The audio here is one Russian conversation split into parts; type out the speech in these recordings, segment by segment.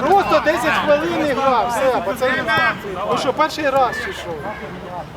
Просто 10 хвилин і грав, все, пацани. Ну що, перший раз чи що?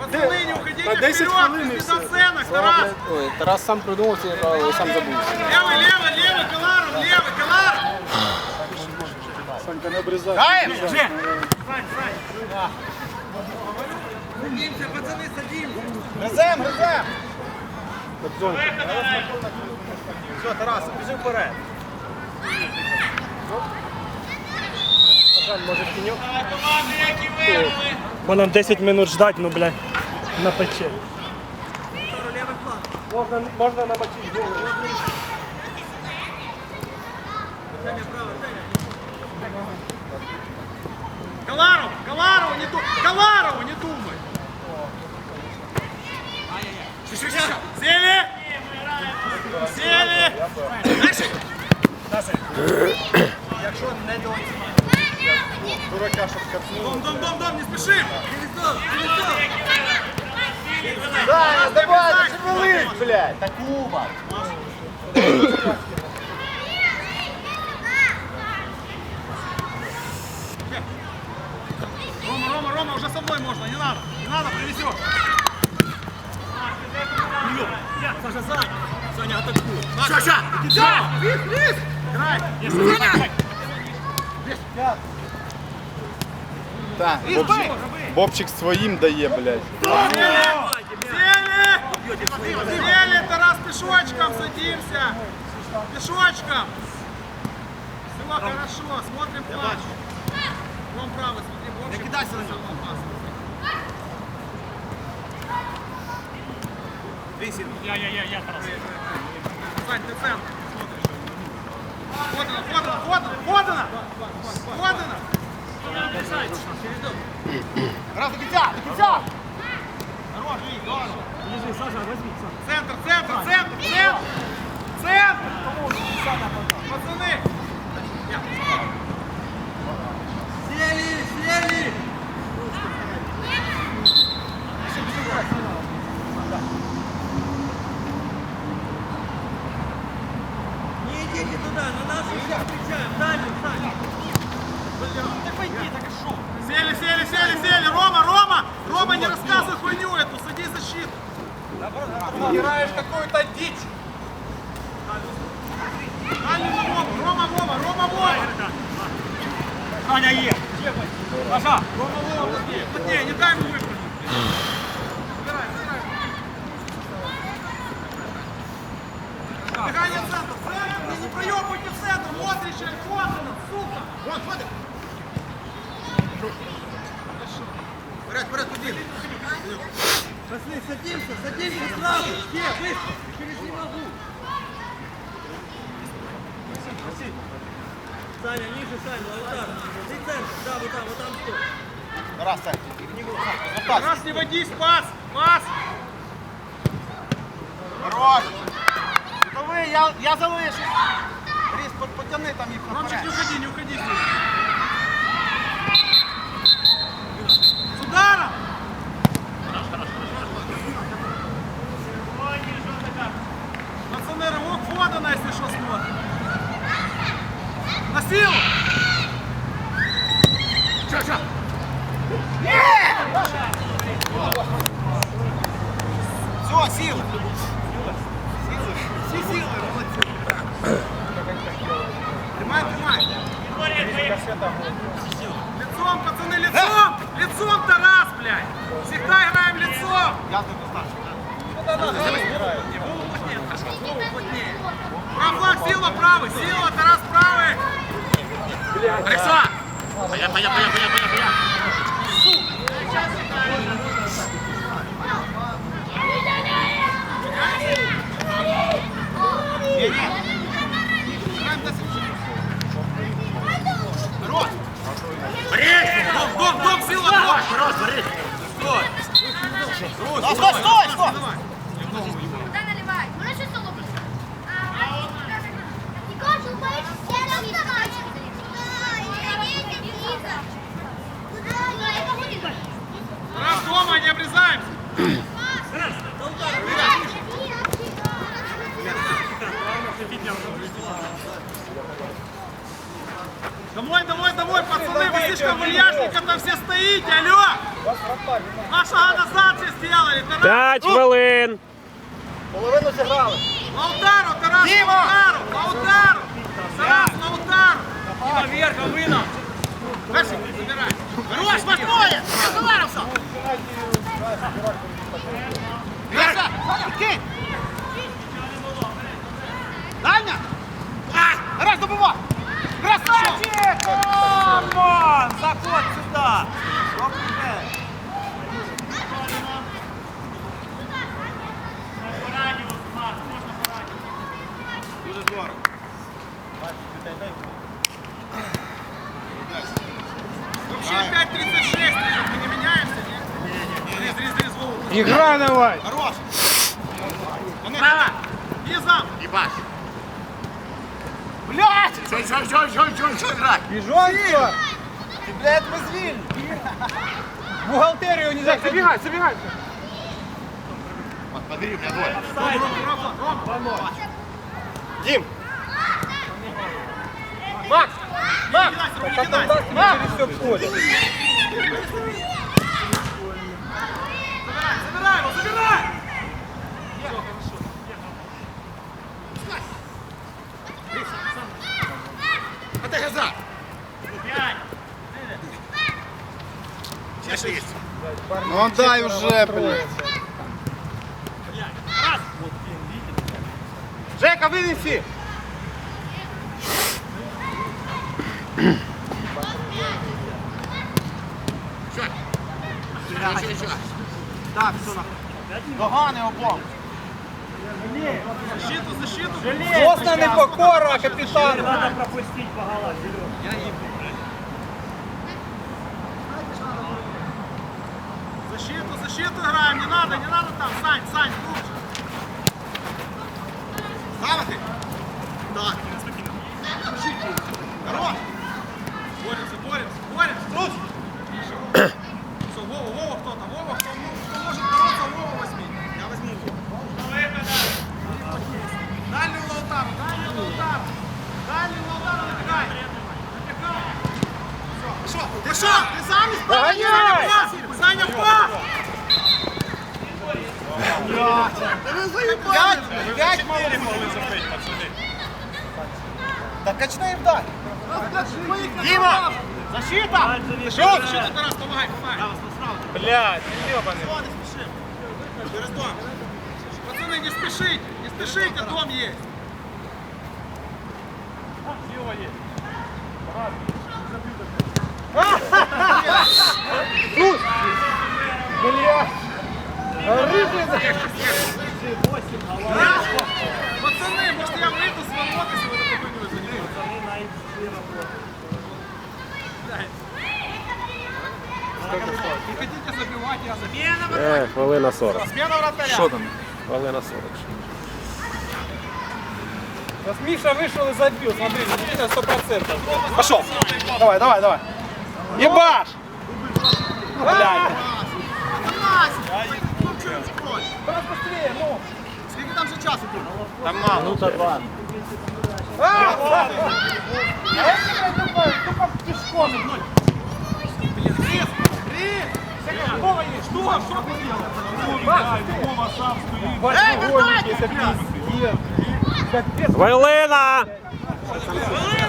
Пацаны, не уходите На 10 вперед, хвилин і без все. недооценок, Тарас. Ой, Тарас сам придумав ці правила і сам забувся. Левый, левый, левый, Каларов, левый, Каларов. Санька не обрізай. Даем, уже. Садимся, пацаны, садимся. Грызем, грызем. Все, Тарас, біжи вперед. Може тіньок? Бо нам 10 минут ждать, ну, блядь, на пече. Можна, можна намочити голову. Каларов, Каларову не думай. Каларову не думай. Сели. Сели. Дальше. Дурака, щоб капнув. Дом, дом, дом, дом, не спешим. Да, давай, шевелись, блядь. Так ума. Рома, Рома, Рома, уже со мной можно, не надо. Не надо, привезешь. Саша, Саня. Саня, атакуй. Саша! Все! Вниз, вниз! Играй! Так, Бобчик, Бобчик своїм дає, блядь. Сели! Сели! Тарас, пешочком садимся. Пешочком. Все хорошо, смотрим плач. Вон правый, смотри, в общем. кидайся на него. Я, я, я, я, Тарас. Сань, ты центр. Раз, до конца, до конца. Хорош, Вик, хорош. Лежи, Саша, возьми, Саша. Центр, центр, центр, центр! Центр! Пацаны! Сели, сели! Не идите туда, на нас уже встречаем. Дальше, Саня. Так пойди, так и шо? Сели, сели, сели, сели! Рома, Рома! Рома, не рассказывай хуйню эту, сади защиту! Играешь какую-то дичь! Рому, Рома, Вова, Рома, Вова! Саня є. Саша. Рома, Вова, плотнее, плотнее, не дай ему выпрыгнуть! Убирай, убирай! Дыхание центр, центр, не, проебывайте в центр, Модрич, Альфонсов, сука! Вон, смотри! Вперед, вперед, ходи! Пошли, садимся, садимся сразу. Все, быстро. Через не могу. Саня, ниже, Саня, Лаутар. Ты центр, да, вот там, вот там стой. Раз, так. Раз не водись, пас, пас! Хорош. Готовий, я, я залишу. Ріс, потяни там їх Ромчик, не уходи, не уходи. С ударом! Пацаны, рывок подано, если что смотрим. На силу! Ща, ща. Все, сила! Все силы, Тримай, тримай! Лицом, пацаны, лицом! Лицом, Тарас, блядь! Всегда играем Я тут Прав флаг, сила правый, сила, Тарас правый! Алекса! Поя, поя, поя, поя, поя, поя! Рот! Дом, дом, дом, сила, дом! Рот, Стой! Стой, стой, стой! стой. Куда наливать? Можешь что столу Егор, ты упаешь все Раз дома, не обрезаемся! Домой, домой, домой, пацаны, вы слишком вальяжненько там все стоите, алло! Два шага назад все сделали, Тарас! П'ять хвилин. Половину зіграли. На удару, Тарас, на удару, на удару! Тарас, на удару! Дима, вверх, вина. Перший, забирай! Хорош! Заварився! Граса! Кинь! Дальня! А! Раз, добивай! Красавчик! Камон! Заходь сюда! Игра давай. Хорош! Право! Низом! Ебать. Блядь! Що, що, що, що, що, що грати? Біжонко! Ти, блядь, безвільний! Бухгалтерію не закрив. Забегай, забегай. Подбери, у меня двое. Рома, Рома, Рома! Дим. Макс, Макс. Кидайся, Рома, Как там кидайся! Забирай, его, забирай! А ты газа. Сейчас есть. Ну отдай уже, блядь. Жека, вынеси. Так, все нахуй. Догани обом. Защиту, защиту! Злосна непокора капітану. Надо пропустить по голам, Серега. Защиту, защиту играем, не надо, не надо там, Сань, Сань, круче. Ставити? Все, ты что? Ты сам исполняй! Догоняй! Саня, пас! П'ять, п'ять мало Так качни їм дай. Діма! Защита! Защита, защита, Тарас, помогай, помогай. Блядь, спешим. Через дом. Пацаны, не спешите, не спешите, дом есть. Пацаны, может я выйду с ворот, если вы такой будете заниматься? Не хотите забивать, я забью. Е, хвилина 40. Смена вратаря. Що там? Хвилина 40. Сейчас Миша вышел и забил, смотри, Миша сто процентов. Пошел. Давай, давай, давай. Ебаш! Блядь. Быстрее, ну. Скільки там же часу тут? Там мало. Минута 2. А, а, а я думаю, тупо пешком. Блин, рез, рез. Вова есть. Что? Что ты делаешь? Вова сам стоит. Эй, это пиздец. Капец. Хвилина! Хвилина,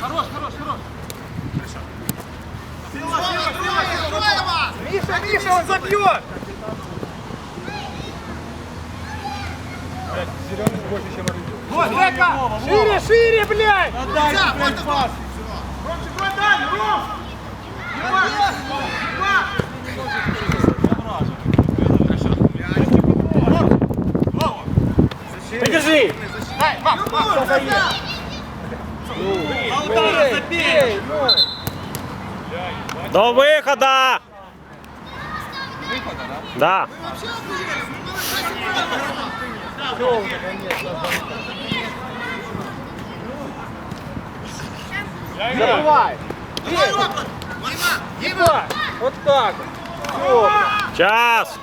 Хорош, хорош, хорош. Сила, сила, сила, сила. Миша, Миша, он забьет! Блядь, зеленый больше, чем оранжевый. Вот, Жека! Шире, шире, блядь! Отдай, блядь, пас. Ромчик, дальше, Ром! Придержи! Дай, Макс, Макс. Эй, ну. До виходу! Да. Всё уже, конечно. Забывай. Ебать. Вот так. вот. Час.